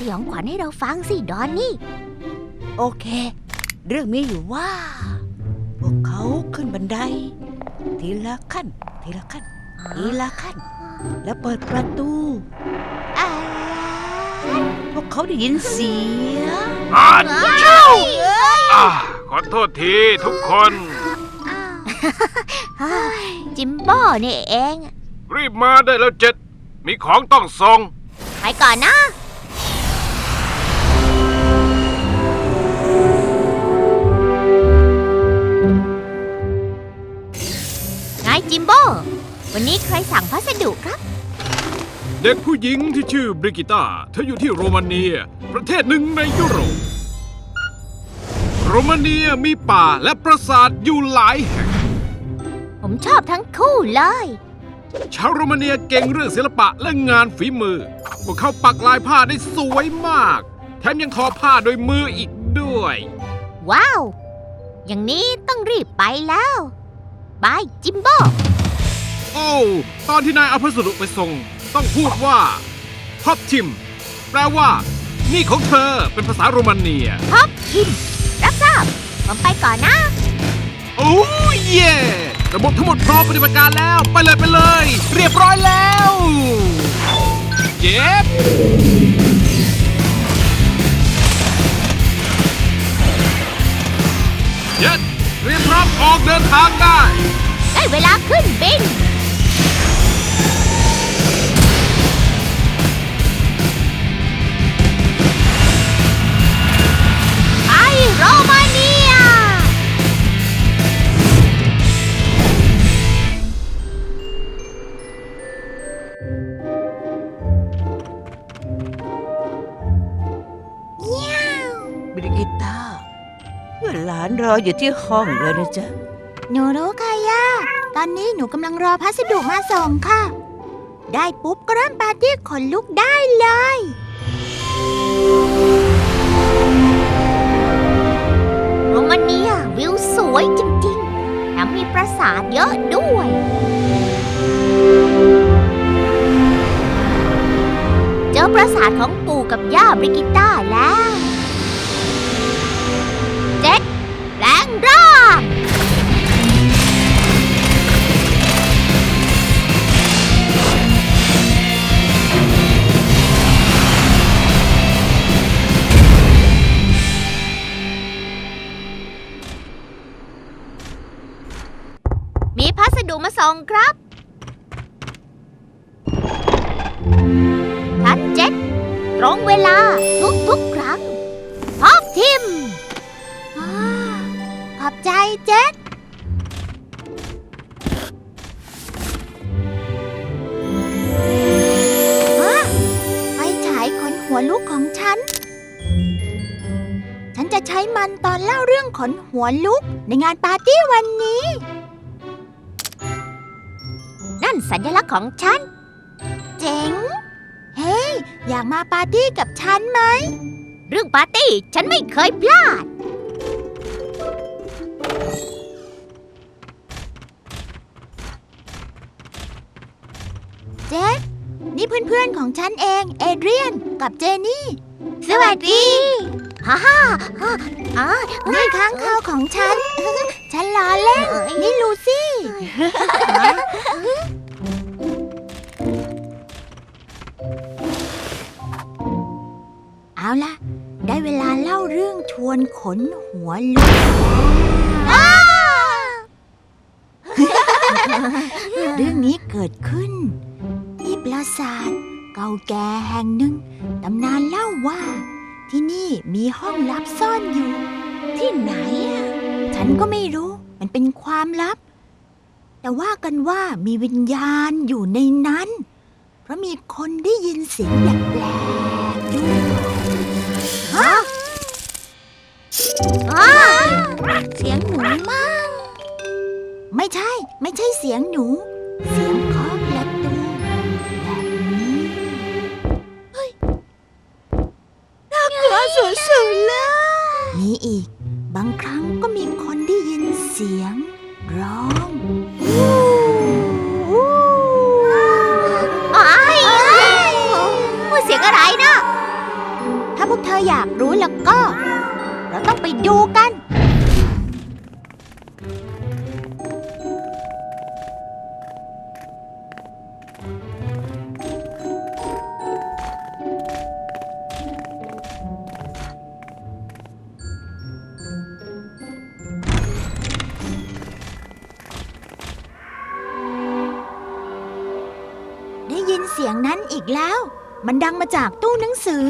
สยองขวัญให้เราฟังสิดอนนี่ โอเค เรื่องมีอยู่ว่า พวกเขาขึ้นบันได ทีละขั้น ทีละขั้น ทีละขั้น แล้วเปิดประตูอ่าพวกเขาได้ยินเสียงอ่านเจ้าอ่าขอโทษทีทุกคน จิมโบ้นี่เอง รีบมาได้แล้วเจ็ด มีของต้องส่งไปก่อนนะ เด็กผู้หญิงที่ชื่อบริกิต้าเธออยู่ที่โรมาเนีย ประเทศหนึ่งในยุโรป โรมาเนียมีป่าและปราสาทอยู่หลายแห่ง ผมชอบทั้งคู่เลย ชาวโรมาเนียเก่งเรื่องศิลปะและงานฝีมือ พวกเขาปักลายผ้าได้สวยมาก แถมยังทอผ้าโดวยมืออีกด้วย ว้าว อย่างนี้ต้องรีบไปแล้ว บายจิมโบ้ โอ้วตอนที่นายเอาพัสดุไปส่ง ต้องพูดว่าพับทิม แปลว่า นี่ของเธอเป็นภาษาโรมาเนียฮอปทิม รับทราบ ผมไปก่อนนะ โอ้ยเย่ระบบทั้งหมดพร้อมปฏิบัติการแล้ว ไปเลยไปเลย เรียบร้อยแล้วเย็บเย็ดเตรียมพร้อมออกเดินทางได้ ได้เวลาขึ้นบิน โรมาเนีย บริกิต้าเพื่อนหลานรออยู่ที่ห้องเลยนะจ๊ะ หนูรู้ค่ะย่า ตอนนี้หนูกำลังรอพัสดุมาส่งค่ะ ได้ปุ๊บก็เริ่มปาร์ตี้ขนลุกได้เลย ทันเจ็ดตรงเวลาทุกๆครั้งพบทิมอาขอบใจเจ็ดฮะไฟฉายขนหัวลุกของฉัน ฉันจะใช้มันตอนเล่าเรื่องขนหัวลุกในงานปาร์ตี้วันนี้ นั่นสัญลักษณ์ของฉัน เจ๋ง เฮ้ย อยากมาปาร์ตี้กับฉันไหม เรื่องปาร์ตี้ฉันไม่เคยพลาด เจสนี่เพื่อนๆของฉันเอง เอเดรียนกับเจนี่ สวัสดีฮ่าฮ่าฮ่านี่ค้างคาวของฉัน ฉันล้อเล่นนี่ลูซี่ เอาล่ะได้เวลาเล่าเรื่องชวนขนหัวลุกเรื่องนี้เกิดขึ้น ที่ปราสาทเก่าแก่แห่งหนึ่งตำนานเล่าว่า ที่นี่มีห้องลับซ่อนอยู่ ที่ไหนอะฉันก็ไม่รู้มันเป็นความลับ แต่ว่ากันว่ามีวิญญาณอยู่ในนั้น เพราะมีคนได้ยินเสียงแปลก อ้าเสียงหนูมั่งไม่ใช่ ไม่ใช่เสียงหนู เสียงเคาะประตูแบบนี้เฮ้ยน่ากลัวสุดๆเลยมีอีก บางครั้งก็มีคนได้ยินเสียง ร้องอ้ายเสียงอะไรนะ ถ้าพวกเธออยากรู้แล้วก็ ต้องไปดูกัน ได้ยินเสียงนั้นอีกแล้ว มันดังมาจากตู้หนังสือ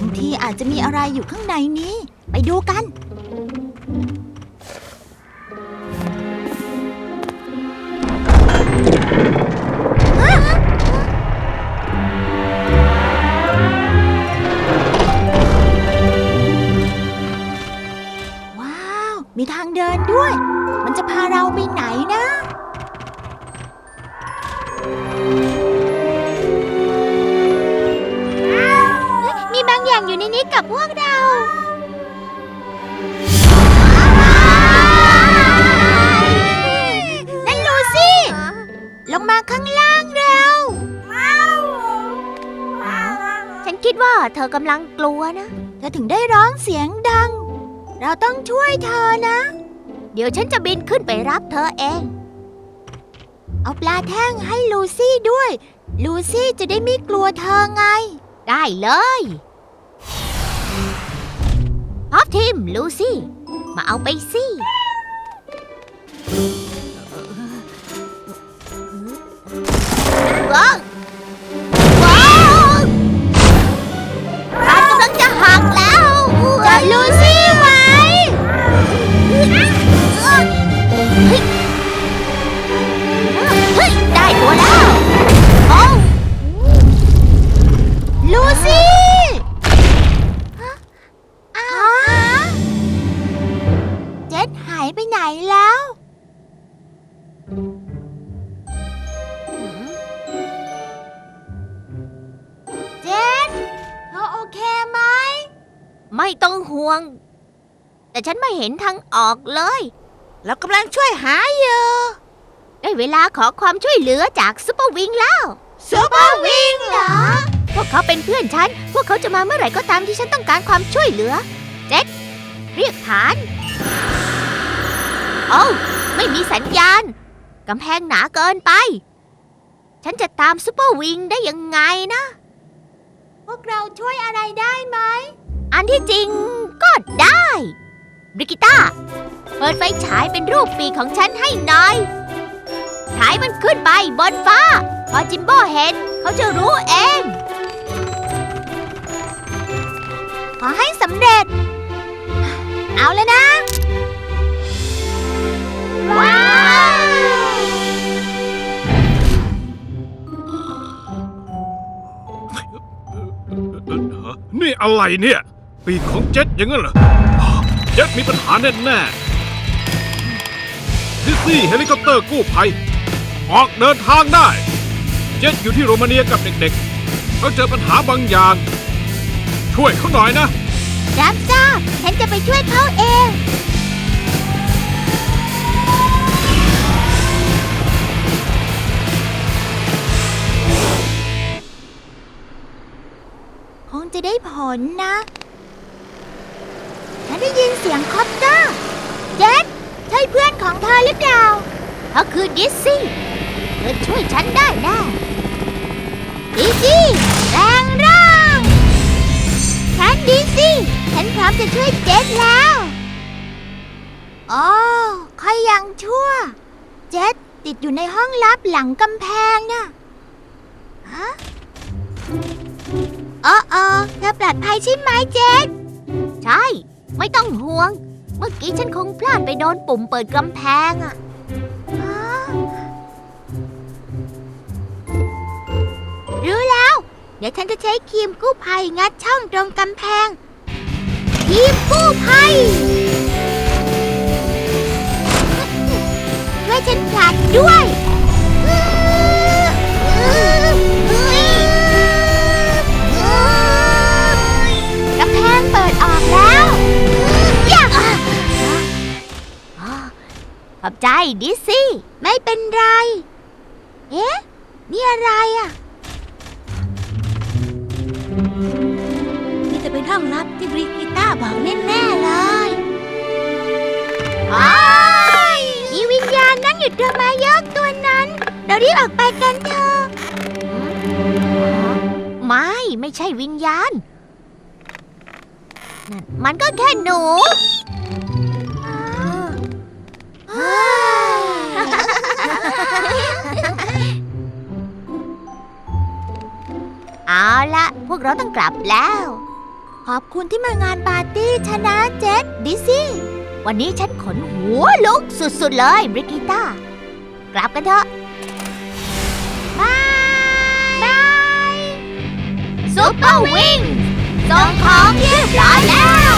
บางทีอาจจะมีอะไรอยู่ข้างในนี้ ไปดูกัน วกเรานั่นลูซี่ ลงมาข้างล่างเร็ว ฉันคิดว่าเธอกำลังกลัวนะ เธอถึงได้ร้องเสียงดัง เราต้องช่วยเธอนะ เดี๋ยวฉันจะบินขึ้นไปรับเธอเอง เอาปลาแท่งให้ลูซี่ด้วย ลูซี่จะได้ไม่กลัวเธอไง ได้เลย พอทิมลูซี่ มาเอาไปสิ ว้าว ไปไหนแล้ว เจ็ดเธอโอเคไหม ไม่ต้องห่วง แต่ฉันไม่เห็นทางออกเลย เรากำลังช่วยหาอยู่ได้เวลาขอความช่วยเหลือจากซุปเปอร์วิงแล้ว ซูเปอร์วิงเหรอ พวกเขาเป็นเพื่อนฉัน พวกเขาจะมาเมื่อไหร่ก็ตามที่ฉันต้องการความช่วยเหลือ เจ็ดเรียกฐาน โอ้าไม่มีสัญญาณ กำแพงหนาเกินไป ฉันจะตามซุปเปอร์วิงได้ยังไงนะ พวกเราช่วยอะไรได้ไหม อันที่จริงก็ได้บริกิต้า เปิดไฟฉายเป็นรูปปีกของฉันให้หน่อย ฉายมันขึ้นไปบนฟ้า พอจิมโบ้เห็น เขาจะรู้เอง ขอให้สำเร็จ เอาเลยนะ อะไรเนี่ย ปีกของเจ็ตอย่างนั้นเหรอ เจ็ตมีปัญหาแน่แน่ดิสซี่เฮลิคอปเตอร์กู้ภัย ออกเดินทางได้ เจ็ตอยู่ที่โรมาเนียกับเด็กๆเขาเจอปัญหาบางอย่าง ช่วยเขาหน่อยนะ รับทราบฉันจะไปช่วยเขาเอง จะได้ผลนะฉันได้ยินเสียงคอปเตอร์ เจ็ดใช่เพื่อนของเธอหรือเปล่าเขาคือดิสซี่เธอช่วยฉันได้แน่ดิซี่แรงร่างฉันดิซี่ฉันพร้อมจะช่วยเจ็ดแล้วอ๋อใครยังชั่ว เจ็ดติดอยู่ในห้องลับหลังกำแพงน่ะฮะ อ๋ออ๋อเธอปลอดภัยใช่ไหมเจ็ดใช่ ไม่ต้องห่วง เมื่อกี้ฉันคงพลาดไปโดนปุ่มเปิดกำแพงอะอ๋อรู้แล้ว เดี๋ยวฉันจะใช้ครีมกู้ภัยงัดช่องตรงกำแพงครีมกู้ภัยช่วยฉันผลักด้วย ขอบใจดิซี่ ไม่เป็นไร เอ๊ะ นี่อะไรอะ นี่จะเป็นห้องลับที่บริกิต้าบอกแน่ๆเลยมีวิญญาณนั่งอยู่ตัวมายกตัวนั้น เรารีบออกไปกันเถอะไม่ ไม่ใช่วิญญาณนั่นมันก็แค่หนู เอาละพวกเราต้องกลับแล้ว ขอบคุณที่มางานปาร์ตี้ชนะเจ็ดดิซี่ วันนี้ฉันขนหัวลุกสุดๆเลยบริกิต้ากลับกันเถอะบายบายซุปเปอร์วิงส่งของเรียบร้อยแล้ว